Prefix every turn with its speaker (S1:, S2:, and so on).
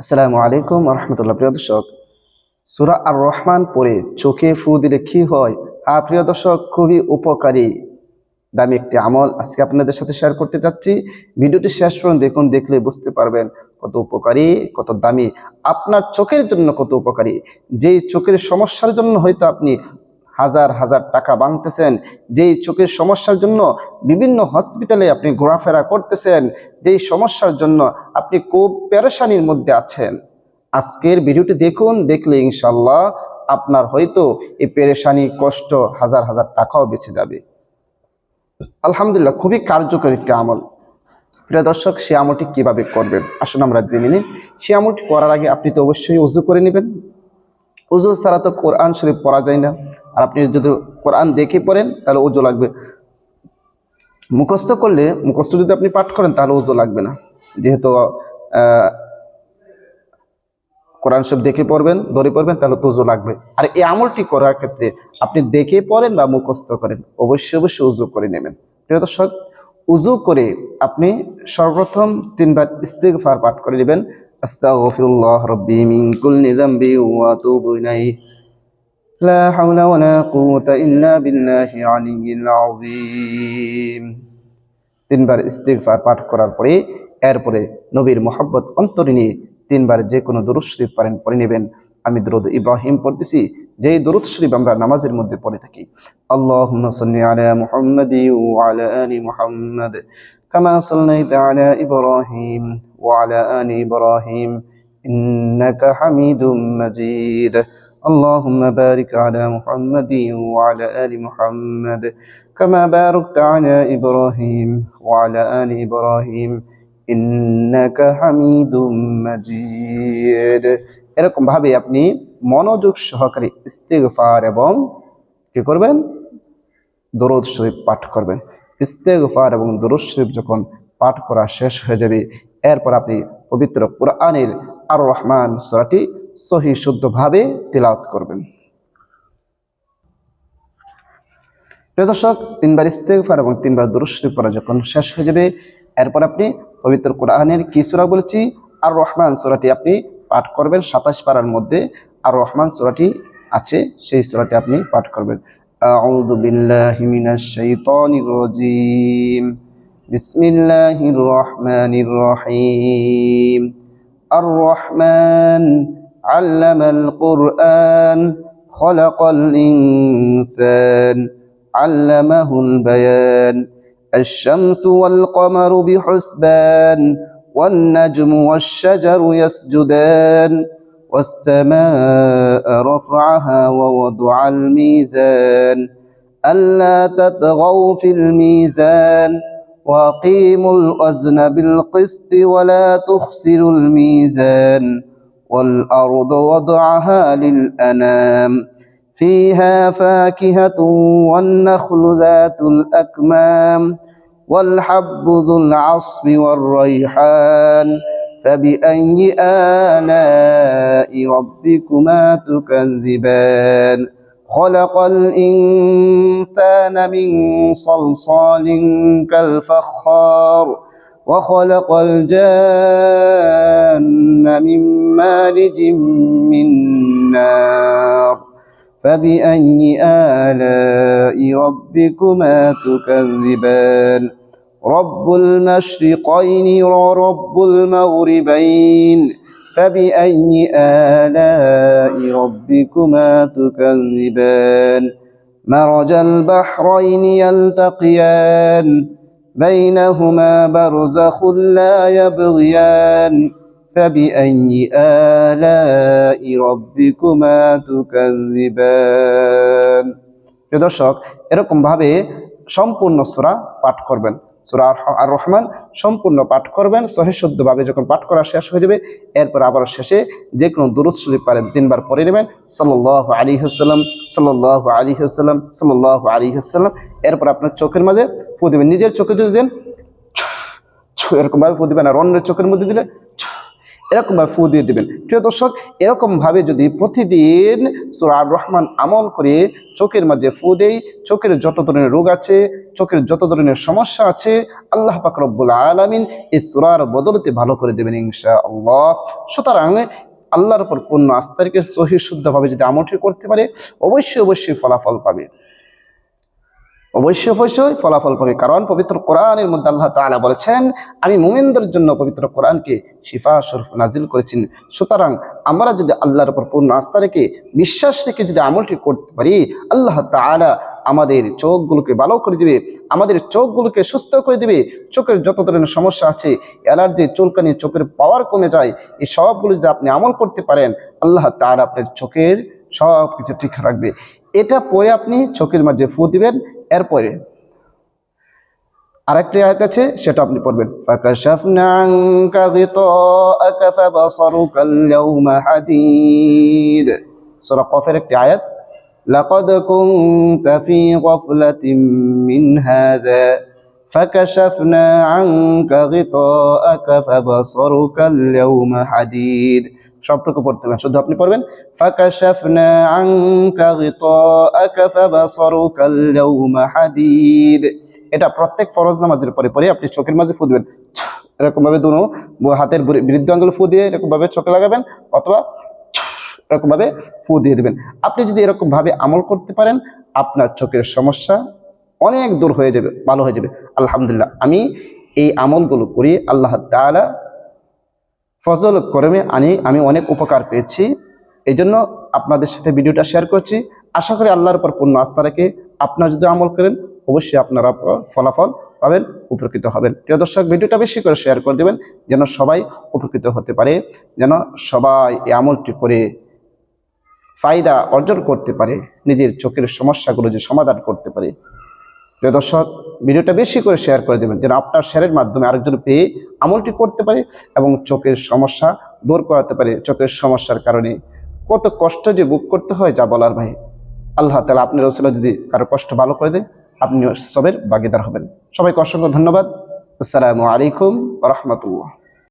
S1: আসসালামু আলাইকুম রহমতুল্লাহ। প্রিয় দর্শক, সুরা আর রহমান পরে চোখে ফু দিলে কি হয়? হ্যাঁ প্রিয় দর্শক, খুবই উপকারী, দামি একটি আমল আজকে আপনাদের সাথে শেয়ার করতে চাচ্ছি ভিডিওটি শেষ পর্যন্ত দেখুন, দেখলে বুঝতে পারবেন কত উপকারী, কত দামি। আপনার চোখের জন্য কত উপকারী। যেই চোখের সমস্যার জন্য হয়তো আপনি হাজার হাজার টাকা বাংতেছেন যেই চোখের সমস্যার জন্য বিভিন্ন হসপিটালে আপনি ঘোরাফেরা করতেছেন, যেই সমস্যার জন্য আপনি খুব পেরেশানির মধ্যে আছেন। আজকের ভিডিওটি দেখুন, দেখলে ইনশাল্লাহ আপনার হয়তো এই পেরেশানি, কষ্ট হাজার হাজার টাকাও বেঁচে যাবে। আলহামদুলিল্লাহ, খুবই কার্যকরী একটি আমল। প্রিয় দর্শক, সে আমলটি কীভাবে করবেন? আসুন আমরা জেনে নিই। সে আমলটি করার আগে আপনি তো অবশ্যই উজু করে নেবেন। উজু ছাড়া তো কোরআন শরীফ পড়া যায় না। আর আপনি যদি কোরআন দেখে পড়েন, তাহলে উজু লাগবে। মুখস্থ করলে, মুখস্থ যদি আপনি পাঠ করেন, তাহলে উজু লাগবে না। যেহেতু কোরআন সব দেখে পড়বেন, ধরে পড়বেন, তাহলে উজু লাগবে। আর এই আমলটি করার ক্ষেত্রে আপনি দেখে পড়েন বা মুখস্থ করেন, অবশ্যই অবশ্যই উজু করে নেবেন। প্রিয় দর্শক উজু করে আপনি সর্বপ্রথম তিনবার ইস্তিগফার পাঠ করে নেবেন। আস্তাগফিরুল্লাহ রাব্বি মিন কুল্লি যামবি ওয়া আতুবু ইলাইহি। لا حول ولا قوة إلا بالله العلي العظيم। তিনবার ইস্তিগফার পাঠ করার পরে, এরপরে নবীর মোহাব্বত অন্তরে নিয়ে তিনবার যে কোনো দরুদ শরীফ পারেন, পড়ে নেবেন। আমি দরুদ ইব্রাহিম পড়তেছি, যেই দরুদ শরীফ আমরা নামাজের মধ্যে পড়ে থাকি। আল্লাহুম্মা সাল্লি আলা মুহাম্মাদি ওয়া আলা আলি মুহাম্মাদ, কামা সাল্লাইতা আলা ইব্রাহিম ওয়া আলা আলি ইব্রাহিম, ইন্নাকা হামিদুম মাজিদ। اللهم بارك على محمد وعلى آل محمد كما باركت على إبراهيم وعلى آل إبراهيم إنك حميد مجيد এরকম ভাবে আপনি মনোযোগ সহকারে ইস্তেগফার এবং কি করবেন দরুদ শরীফ পাঠ করবেন ইস্তেগফার এবং দরুদ শরীফ যখন পাঠ করা শেষ হয়ে যাবে এরপর আপনি পবিত্র কোরআনের আর রহমান সূরাটি সহি শুদ্ধভাবে তিলাওয়াত করবেন। দর্শক, তিনবার ইস্তেগফার এবং তিনবার দরুদ শরীফ পড়া যখন শেষ হয়ে যাবে, এরপর আপনি পবিত্র কোরআনের কি সূরা বলেছি? আর রহমান সূরাটি আপনি পাঠ করবেন, সাতাশ পারার মধ্যে আর রহমান সূরাটি আছে, সেই সূরাটি আপনি পাঠ করবেন। আর রহমান علم القرآن خلق الإنسان علمه البيان. الشمس والقمر بحسبان والنجم والشجر يسجدان والسماء رفعها ووضع الميزان. ألا تطغوا في الميزان وأقيموا الوزن بالقسط ولا تخسروا الميزان. والأرض وضعها للأنام فيها فاكهة والنخل ذات الأكمام والحب ذو العصف والريحان. فبأي آلاء ربكما تكذبان؟ خلق الإنسان من صلصال كالفخار وخلق الجان من مارج من نار. فبأي آلاء ربكما تكذبان؟ رب المشرقين ورب المغربين. فبأي آلاء ربكما تكذبان؟ مرج البحرين يلتقيان. بينهما برزخ لا يبغيان فبأي آلاء ربكما تكذبان প্রিয় দর্শক এরকম ভাবে সম্পূর্ণ সূরা পাঠ করবেন সূরা আর রহমান সম্পূর্ণ পাঠ করবেন সহিশুদ্ধভাবে যখন পাঠ করা শেষ হয়ে যাবে, এরপর আবার শেষে যে কোনো দুরুদ শরীফ পারেন তিনবার পরে নেবেন সাল্লাহ আলী হাসাল্লাম সাল্লাহ আলী হাসাল্লাম সাল্লাহ আলী হাসাল্লাম এরপর আপনার চোখের মাঝে ফু দেবেন, নিজের চোখে যদি দেন এরকমভাবে প্রতিবেন দিবেন আর অন্যের চোখের মধ্যে দিলে এরকমভাবে ফু দিয়ে দিবেন। প্রিয় দর্শক এরকমভাবে যদি প্রতিদিন সুরার রহমান আমল করে চোখের মাঝে ফু দেই, চোখের যত ধরনের রোগ আছে, চোখের যত ধরনের সমস্যা আছে, আল্লাহ পাক রব্বুল আলমিন এই সুরার বদলতে ভালো করে দেবেন ইনশা আল্লাহ সুতরাং আল্লাহর উপর পূর্ণ আস্থা রেখে সহি শুদ্ধভাবে যদি আমলটি করতে পারে, অবশ্যই অবশ্যই ফলাফল পাবে। অবশ্যই অবশ্যই ফলাফল পাবে। কারণ পবিত্র কোরআনের মধ্যে আল্লাহ তাআলা বলেছেন, আমি মুমিনদের জন্য পবিত্র কোরআনকে শিফা স্বরূপ নাজিল করেছেন। সুতরাং আমরা যদি আল্লাহর উপর পূর্ণ আস্থা রেখে, বিশ্বাস রেখে যদি আমলটি করতে পারি, আল্লাহ তাআলা আমাদের চোখগুলোকে ভালো করে দিবে, আমাদের চোখগুলোকে সুস্থ করে দিবে। চোখের যত ধরনের সমস্যা আছে, অ্যালার্জি, চুলকানি, চোখের পাওয়ার কমে যায়, এই সবগুলো যদি আপনি আমল করতে পারেন, আল্লাহ তাআলা আপনার চোখের সব কিছু ঠিক রাখবে। এটা পরে আপনি চোখের মাঝে ফু দিবেন এরপরে আরেকটি আয়াত আছে সেটা আপনি পড়বেন ফাকাশাফনা আনকা গিতাআকা ফাবাসারুকা ইয়াউমা হাদীদ সূরা কাফের একটি আয়াত লাকাদ কুনতা ফি গাফলাতিন মিন হাযা ফাকাশাফনা আনকা গিতাআকা ফাবাসারুকা আল-ইয়াউমা হাদীদ সবটুকু পড়তে হবে শুধু আপনি পড়বেন, ফাকাশাফনা আনকা গিতাআকা ফাবাসারুকা আল-ইয়াওমা হাদীদ। এটা প্রত্যেক ফরজ নামাজের পরে পরে আপনি চোখের মাঝে ফু দিবেন। এরকম ভাবে দুনো হাতের বৃদ্ধ আঙ্গুল ফু দিয়ে এরকম ভাবে চোখে লাগাবেন, অথবা এরকম ভাবে ফু দিয়ে দিবেন। আপনি যদি এরকম ভাবে আমল করতে পারেন, আপনার চোখের সমস্যা অনেক দূর হয়ে যাবে, ভালো হয়ে যাবে। আলহামদুলিল্লাহ, আমি এই আমলগুলো করি আল্লাহ তাআলা ফজল করমে আনি, আমি অনেক উপকার পেয়েছি। এই জন্য আপনাদের সাথে ভিডিওটা শেয়ার করছি। আশা করি আল্লাহর উপর পূর্ণ আস্থা রেখে আপনারা যদি আমল করেন, অবশ্যই আপনারা ফলাফল পাবেন, উপকৃত হবেন। প্রিয় দর্শক, ভিডিওটা বেশি করে শেয়ার করে দেবেন, যেন সবাই উপকৃত হতে পারে, যেন সবাই এই আমলটি করে ফায়দা অর্জন করতে পারে, নিজের চোখের সমস্যাগুলো যে সমাধান করতে পারে। প্রিয় দর্শক, ভিডিওটা বেশি করে শেয়ার করে দেবেন যেন আপনার শেয়ারের মাধ্যমে আরেকজন পেয়ে আমলটি করতে পারে এবং চোখের সমস্যা দূর করাতে পারে। চোখের সমস্যার কারণে কত কষ্ট যে বুক করতে হয় যা বলার ভাই। আল্লাহ তালা আপনার রসুল্লাহ যদি কারও কষ্ট ভালো করে দেয় আপনি সবের বাগিদার হবেন। সবাইকে অসংখ্য ধন্যবাদ। আসসালামু আলাইকুম রহমতুল্লাহ।